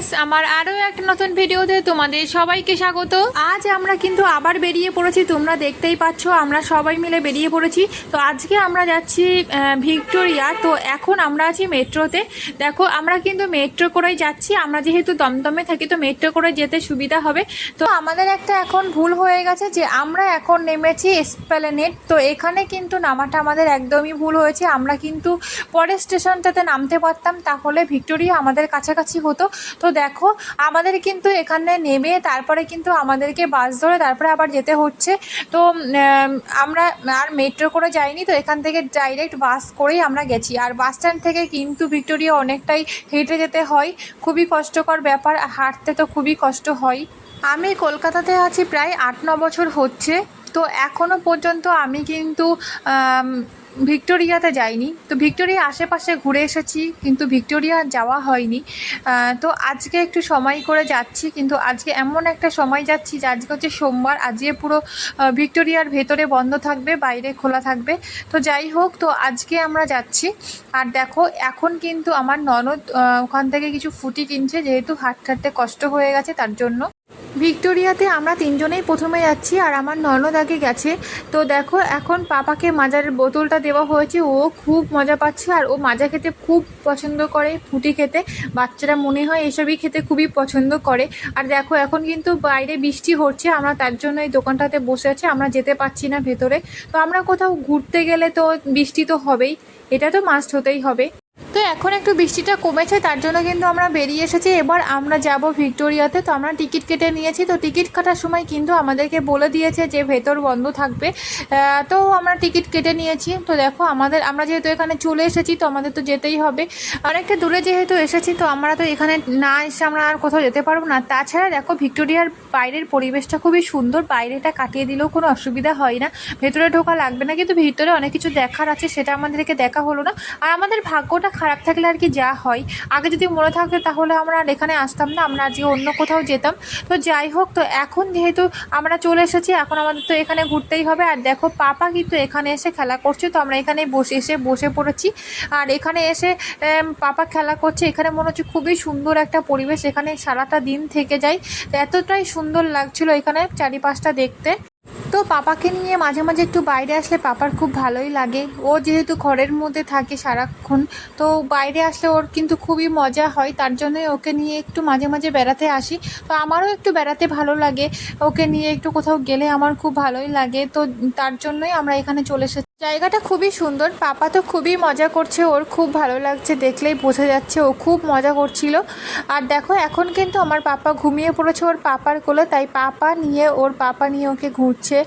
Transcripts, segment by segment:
Friends আমার আরও একটা নতুন ভিডিওতে তোমাদের সবাইকে স্বাগত। আজ আমরা কিন্তু আবার বেরিয়ে পড়েছি, তোমরা দেখতেই পাচ্ছ, আমরা সবাই মিলে বেরিয়ে পড়েছি। তো আজকে আমরা যাচ্ছি ভিক্টোরিয়া, তো এখন আমরা আছি মেট্রোতে। দেখো, আমরা কিন্তু মেট্রো করেই যাচ্ছি, আমরা যেহেতু দমদমে থাকি, তো মেট্রো করে যেতে সুবিধা হবে। তো আমাদের একটা এখন ভুল হয়ে গেছে যে, আমরা এখন নেমেছি এসপ্যালেনেট, তো এখানে কিন্তু নামাটা আমাদের একদমই ভুল হয়েছে। আমরা কিন্তু পরের স্টেশনটাতে নামতে পারতাম, তাহলে ভিক্টোরিয়া আমাদের কাছাকাছি হতো। তো দেখো, আমাদের কিন্তু এখানে নেমে তারপরে কিন্তু আমাদেরকে বাস ধরে তারপরে আবার যেতে হচ্ছে। তো আমরা আর মেট্রো করে যাইনি, তো এখান থেকে ডাইরেক্ট বাস করেই আমরা গেছি। আর বাস স্ট্যান্ড থেকে কিন্তু ভিক্টোরিয়া অনেকটাই হেঁটে যেতে হয়। খুবই কষ্টকর ব্যাপার, হাঁটতে তো খুবই কষ্ট হয়। আমি কলকাতাতে আছি প্রায় আট ন বছর হচ্ছে। তো এখনও পর্যন্ত আমি কিন্তু ভিক্টোরিয়াতে যাইনি। তো ভিক্টোরিয়া আশেপাশে ঘুরে এসেছি, কিন্তু ভিক্টোরিয়া যাওয়া হয়নি। তো আজকে একটু সময় করে যাচ্ছি, কিন্তু আজকে এমন একটা সময় যাচ্ছি যে আজকে হচ্ছে সোমবার, আজকে পুরো ভিক্টোরিয়ার ভেতরে বন্ধ থাকবে, বাইরে খোলা থাকবে। তো যাই হোক, তো আজকে আমরা যাচ্ছি। আর দেখো, এখন কিন্তু আমার ননদ ওখান থেকে কিছু ফুটি কিনছে, যেহেতু হাঁটতে হাঁটতে কষ্ট হয়ে গেছে তার জন্য। ভিক্টোরিয়াতে আমরা তিনজনেই প্রথমে যাচ্ছি আর আমার ননদ আগে গেছে। তো দেখো, এখন পাপাকে মাজার বোতলটা দেওয়া হয়েছে। ও খুব মজা পাচ্ছে আর ও মাজা খেতে খুব পছন্দ করে, ফুটি খেতে। বাচ্চারা মনে হয় এসবই খেতে খুবই পছন্দ করে। আর দেখো, এখন কিন্তু বাইরে বৃষ্টি হচ্ছে, আমরা তার জন্য এই দোকানটাতে বসে আছি, আমরা যেতে পারছি না ভেতরে। তো আমরা কোথাও ঘুরতে গেলে তো বৃষ্টি তো হবেই, এটা তো মাস্ট হতেই হবে। এখন একটু বৃষ্টিটা কমেছে, তার জন্য কিন্তু আমরা বেরিয়ে এসেছি। এবার আমরা যাব ভিক্টোরিয়াতে। তো আমরা টিকিট কেটে নিয়েছি। তো টিকিট কাটার সময় কিন্তু আমাদেরকে বলে দিয়েছে যে ভেতর বন্ধ থাকবে। তো আমরা টিকিট কেটে নিয়েছি। তো দেখো আমাদের, আমরা যেহেতু এখানে চলে এসেছি, তো আমাদের তো যেতেই হবে। অনেকটা দূরে যেহেতু এসেছি, তো আমরা তো এখানে না এসে আমরা আর কোথাও যেতে পারব না। তাছাড়া দেখো ভিক্টোরিয়ার বাইরের পরিবেশটা খুবই সুন্দর। বাইরেটা কাটিয়ে দিলেও কোনো অসুবিধা হয় না। ভেতরে ঢোকা লাগবে না। কিন্তু ভিতরে অনেক কিছু দেখার আছে, সেটা আমাদেরকে দেখা হলো না। আর আমাদের ভাগ্যটা খারাপ থাকলে আর কি যা হয়। আগে যদি মনে থাকতো তাহলে আমরা আর এখানে আসতাম না, আমরা আজকে অন্য কোথাও যেতাম। তো যাই হোক, তো এখন যেহেতু আমরা চলে এসেছি, এখন আমাদের তো এখানে ঘুরতেই হবে। আর দেখো, পাপা কিন্তু এখানে এসে খেলা করছে, তো আমরা এখানে বসে, এসে বসে পড়েছি। আর এখানে এসে পাপা খেলা করছে। এখানে মনে হচ্ছে খুবই সুন্দর একটা পরিবেশ। এখানে সারাটা দিন থেকে যায়। এতটাই সুন্দর লাগছিল এখানে চারিপাশটা দেখতে। পাপাকে নিয়ে মাঝে মাঝে একটু বাইরে আসলে পাপার খুব ভালোই লাগে। ও যেহেতু ঘরের মধ্যে থাকে সারাক্ষণ, তো বাইরে আসলে ওর কিন্তু খুবই মজা হয়। তার জন্যই ওকে নিয়ে একটু মাঝে মাঝে বেড়াতে আসি। তো আমারও একটু বেড়াতে ভালো লাগে। ওকে নিয়ে একটু কোথাও গেলে আমার খুব ভালোই লাগে। তো তার জন্যই আমরা এখানে চলে এসেছি। জায়গাটা খুবই সুন্দর। পাপা তো খুবই মজা করছে, ওর খুব ভালো লাগছে দেখলেই বোঝা যাচ্ছে ও খুব মজা করছিল। আর দেখো, এখন কিন্তু আমার পাপা ঘুমিয়ে পড়েছে ওর পাপার কোলে, তাই পাপা নিয়ে, ওর পাপা নিয়ে ওকে ঘুরছে।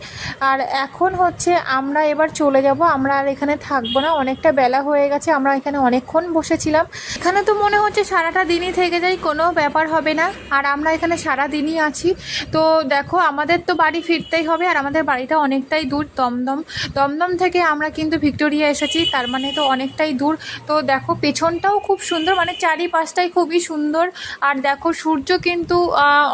আর এখন হচ্ছে আমরা এবার চলে যাব, আমরা আর এখানে থাকব না, অনেকটা বেলা হয়ে গেছে, আমরা এখানে অনেকক্ষণ বসেছিলাম। এখানে তো মনে হচ্ছে সারাটা দিনই থেকে যাই কোনো ব্যাপার হবে না। আর আমরা এখানে সারা দিনই আছি। তো দেখো, আমাদের তো বাড়ি ফিরতেই হবে, আর আমাদের বাড়িটা অনেকটাই দূর, দমদম। দমদম থেকে আমরা কিন্তু ভিক্টোরিয়া এসেছি, তার মানে তো অনেকটাই দূর। তো দেখো, পেছনটাও খুব সুন্দর মানে চারিপাশটাই খুবই সুন্দর। আর দেখো, সূর্য কিন্তু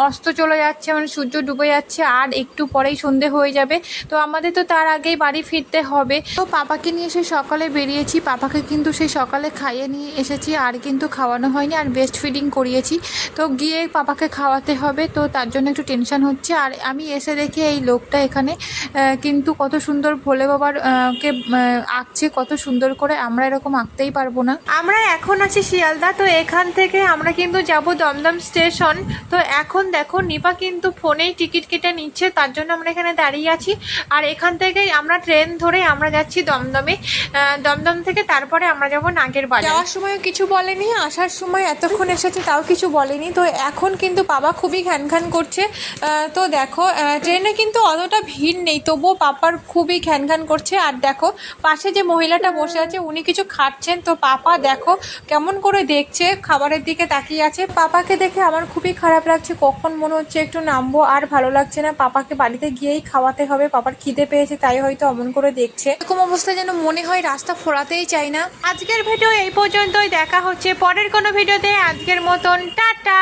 অস্ত চলে যাচ্ছে মানে সূর্য ডুবে যাচ্ছে, আর একটু পরেই সন্ধে হয়ে যাবে। তো আমাদের তো তার আগেই বাড়ি ফিরতে হবে। তো পাপাকে নিয়ে সে সকালে বেরিয়েছি, পাপাকে কিন্তু সেই সকালে খাইয়ে নিয়ে এসেছি, আর কিন্তু খাওয়ানো হয়নি, আর বেস্ট ফিডিং করিয়েছি। তো গিয়ে পাপাকে খাওয়াতে হবে, তো তার জন্য একটু টেনশন হচ্ছে। আর আমি এসে দেখি এই লোকটা এখানে কিন্তু কত সুন্দর ভোলে বাবার কে আঁকছে কত সুন্দর করে আমরা এরকম আঁকতেই পারব না। আমরা এখন আছি শিয়ালদা তো এখান থেকে আমরা কিন্তু যাব দমদম স্টেশন। তো এখন দেখো নিপা কিন্তু ফোনেই টিকিট কেটে নিচ্ছে তার জন্য আমরা এখানে দাঁড়িয়ে আছি। আর এখান থেকেই আমরা ট্রেন ধরে আমরা যাচ্ছি দমদমে। দমদম থেকে তারপরে আমরা যাব নাগের বাজার। যাওয়ার সময় কিছু বলেনি আসার সময় এতক্ষণ এসেছে তাও কিছু বলেনি। তো এখন কিন্তু বাবা খুবই ঘ্যান ঘ্যান করছে তো দেখো ট্রেনে কিন্তু অতটা ভিড় নেই তবুও পাপার খুবই ঘ্যান ঘ্যান করছে। আর দেখো, পাশে যে মহিলাটা বসে আছে, উনি কিছু খাচ্ছেন। তো পাপা, দেখো, কেমন করে দেখছে, খাবারের দিকে তাকিয়ে আছে। পাপাকে দেখে আমার খুবই খারাপ লাগছে, কখন মনে হচ্ছে একটু নামবো, আর ভালো লাগছে না। পাপাকে বাড়িতে গিয়েই খাওয়াতে হবে, পাপার খিদে পেয়েছে, তাই হয়তো অমন করে দেখছে। এরকম অবস্থা যেন মনে হয়, রাস্তা ফোরাতেই চাই না। আজকের ভিডিও এই পর্যন্তই, দেখা হচ্ছে পরের কোনো ভিডিওতে। আজকের মতন, টাটা!